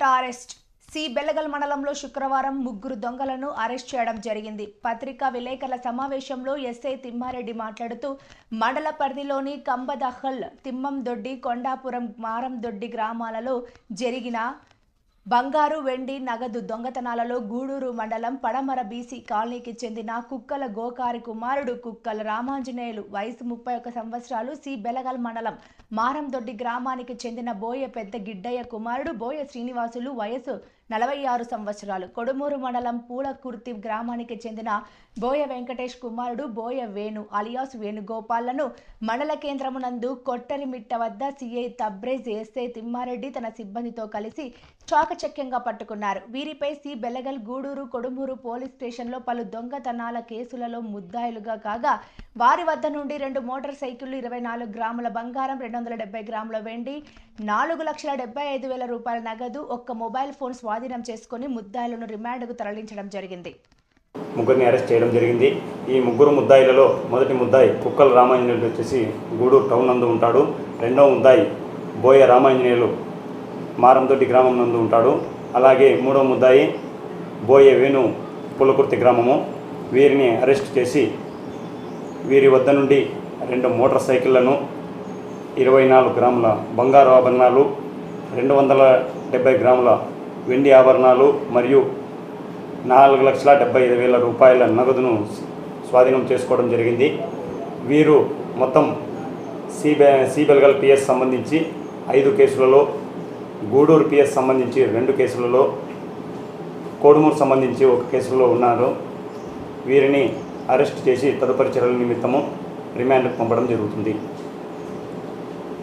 ముఠా arrest. C. Belagal మండలంలో శుక్రవారం ముగ్గురు దొంగలను అరెస్ట్ చేయడం జరిగింది. పత్రికా విలేకరుల సమావేశంలో ఎస్ఐ తిమ్మారెడ్డి మాట్లాడుతూ మండల పరిధిలోని కంబదహల్ తిమ్మందొడ్డి కొండాపురం మారందొడ్డి గ్రామాలలో జరిగిన బంగారు వెండి నగదు దొంగతనాలలో గూడూరు మండలం పడమర బీసీ కాలనీకి చెందిన కుక్కల గోకారి కుమారుడు కుక్కల రామాంజనేయులు. వయసు ముప్పై ఒక సంవత్సరాలు సి. బెలగల్ మండలం మారందొడ్డి గ్రామానికి చెందిన బోయ పెద్ద గిడ్డయ్య కుమారుడు బోయ శ్రీనివాసులు వయసు నలభై ఆరు సంవత్సరాలు. కొడుమూరు మండలం పూలకుర్తి గ్రామానికి చెందిన బోయ వెంకటేష్ కుమారుడు బోయ వేణు అలియాస్ వేణుగోపాలను మండల కేంద్రమునందు కొట్టరిమిట్ట వద్ద సిఐ తబ్రేజ్ ఎస్ఐ తిమ్మారెడ్డి తన సిబ్బందితో కలిసి చాకచక్యంగా పట్టుకున్నారు. వీరిపై సి బెలగల్ గూడూరు కొడుమూరు పోలీస్ స్టేషన్లో పలు దొంగతనాల కేసులలో ముద్దాయిలుగా కాగా వారి వద్ద నుండి రెండు మోటార్ సైకిళ్ళు ఇరవై నాలుగు గ్రాముల బంగారం రెండు వందల డెబ్బై గ్రాముల వెండి నాలుగు లక్షల డెబ్బై ఐదు వేల రూపాయల నగదు ఒక్క మొబైల్ ఫోన్ స్వాధీనం చేసుకుని ముద్దాయిలను రిమాండ్కు తరలించడం జరిగింది. ముగ్గురిని అరెస్ట్ చేయడం జరిగింది. ఈ ముగ్గురు ముద్దాయిలలో మొదటి ముద్దాయి కుక్కల రామాంజనేయులు వచ్చేసి గూడూరు టౌన్ నందు ఉంటాడు. రెండవ ముద్దాయి బోయ రామాంజనేయులు మారంతోటి గ్రామం నందు ఉంటాడు. అలాగే మూడవ ముద్దాయి బోయ వేణు పులకుర్తి గ్రామము. వీరిని అరెస్ట్ చేసి వీరి వద్ద నుండి రెండు మోటార్ సైకిళ్ళను ఇరవై నాలుగు గ్రాముల బంగారు ఆభరణాలు రెండు వందల డెబ్బై గ్రాముల వెండి ఆభరణాలు మరియు నాలుగు లక్షల డెబ్బై ఐదు వేల రూపాయల నగదును స్వాధీనం చేసుకోవడం జరిగింది. వీరు మొత్తం సిబె సిబెల్గల్ పిఎస్ సంబంధించి ఐదు కేసులలో గూడూరు పిఎస్ సంబంధించి రెండు కేసులలో కోడుమూరు సంబంధించి ఒక కేసులో ఉన్నారు. వీరిని అరెస్ట్ చేసి తదుపరి చర్యల నిమిత్తము రిమాండ్కు పంపడం జరుగుతుంది.